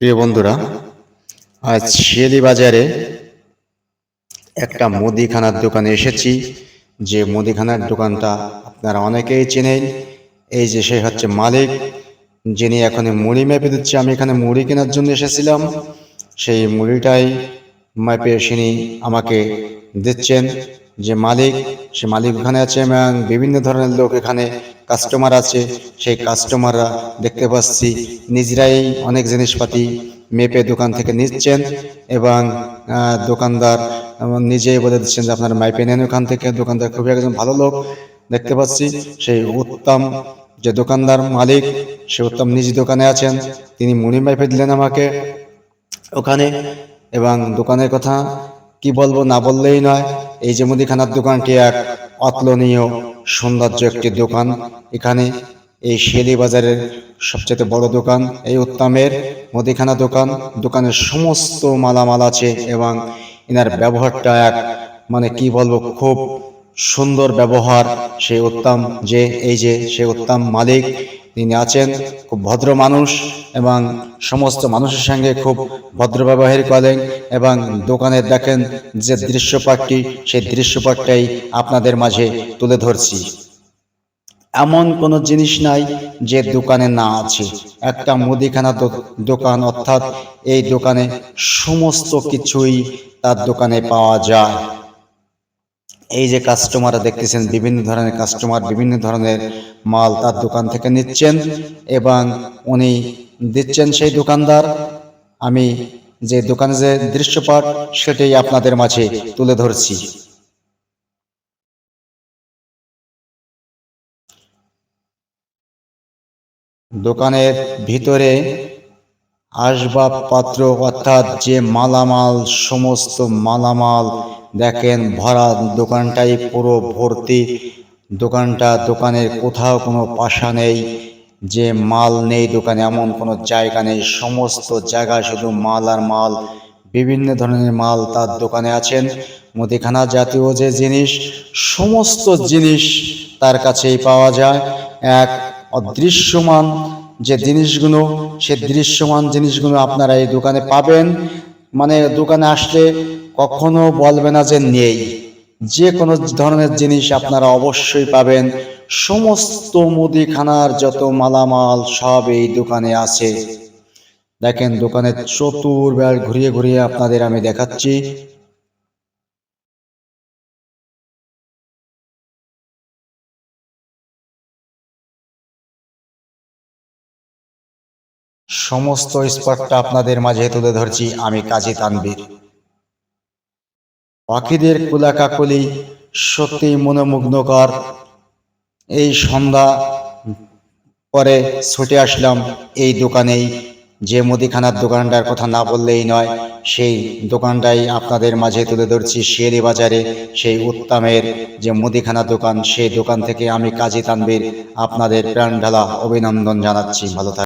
প্রিয় বন্ধুরা, আজ শিয়ালি বাজারে একটা মুদিখানার দোকানে এসেছি। যে মুদিখানার দোকানটা আপনারা অনেকেই চেনেন। এই যে সে হচ্ছে মালিক, যিনি এখন মুড়ি মেপে দিচ্ছে। আমি এখানে মুড়ি কেনার জন্য এসেছিলাম। সেই মুড়িটাই মেপে তিনি আমাকে দিচ্ছেন। যে মালিক, সে মালিক ওখানে আছে এবং বিভিন্ন ধরনের লোক এখানে কাস্টমার আছে, সেই কাস্টমাররা দেখতে পাচ্ছি নিজেরাই অনেক জিনিসপাতি মেপে দোকান থেকে নিচ্ছেন এবং দোকানদার নিজেই বলে দিচ্ছেন যে আপনার মাইপে নেন ওখান থেকে। দোকানদার খুবই একজন ভালো লোক, দেখতে পাচ্ছি। সেই উত্তম যে দোকানদার মালিক, সে উত্তম নিজ দোকানে আছেন। তিনি মুড়ি মাইপে দিলেন আমাকে ওখানে এবং দোকানের কথা কি বলব না বললেই নয়। এই যে মুদিখানার দোকানটি এক অতুলনীয় সৌন্দর্য একটি দোকান। এখানে এই শেলি বাজারের সবচেয়ে বড় দোকান, এই উত্তমের মুদিখানা দোকান। দোকানের সমস্ত মালামাল আছে এবং এনার ব্যবহারটা এক মানে কি বলব, খুব সুন্দর ব্যবহার। সেই উত্তম যে, এই যে সে উত্তম মালিক তিনি আছেন খুব ভদ্র মানুষ এবং সমস্ত মানুষের সঙ্গে খুব ভদ্র ব্যবহার করেন এবং দোকানে দেখেন যে দৃশ্যপটটি, সেই দৃশ্যপটটাই আপনাদের মাঝে তুলে ধরছি। এমন কোনো জিনিস নাই যে দোকানে না আছে। একটা মুদিখানা দোকান অর্থাৎ এই দোকানে সমস্ত কিছুই তার দোকানে পাওয়া যায়। এই যে কাস্টমার দেখতেছেন, বিভিন্ন ধরনের কাস্টমার বিভিন্ন ধরনের মাল তার দোকান থেকে নিচ্ছেন এবং উনি দিচ্ছেন সেই দোকানদার। আমি যে দোকানে যে দৃশ্যপট সেটাই আপনাদের মাঝে তুলে ধরছি। দোকানের ভিতরে আসবাবপত্র, অর্থাৎ যে মালামাল, সমস্ত মালামাল দেখেন ভরা দোকানটাই পুরো ভর্তি। দোকানটা, দোকানের কোথাও কোনো পাশা নেই। যে মাল নেই দোকানে, এমন কোনো জায়গা নেই। সমস্ত জায়গা শুধু মাল আর মাল। বিভিন্ন ধরনের মাল তার দোকানে আছেন। মুদিখানা জাতীয় যে জিনিস, সমস্ত জিনিস তার কাছেই পাওয়া যায়। এক অদৃশ্যমান যে জিনিসগুলো, সে দৃশ্যমান জিনিসগুলো আপনারা এই দোকানে পাবেন। মানে দোকানে আসলে কখনো বলবে না যে নেই। যে কোনো ধরনের জিনিস আপনারা অবশ্যই পাবেন। সমস্ত মুদিখানার যত মালামাল সব এই দোকানে আছে। দেখেন দোকানের চতুর্বার ঘুরিয়ে ঘুরিয়ে আপনাদের আমি দেখাচ্ছি। সমস্ত স্পটটা আপনাদের মাঝে তুলে ধরছি। আমি কাজী তানবীর পাখিদের কুলাকাকলি সত্যি মনোমুগ্ধকর। এই সন্ধ্যা পরে ছুটে আসলাম এই দোকানেই। যে মুদিখানার দোকানটার কথা না বললেই নয়, সেই দোকানটাই আপনাদের মাঝে তুলে ধরছি শেরি বাজারে। সেই উত্তমের যে মুদিখানা দোকান, সেই দোকান থেকে আমি কাজী তানবীর আপনাদের প্রাণ ঢালা অভিনন্দন জানাচ্ছি। ভালো থাক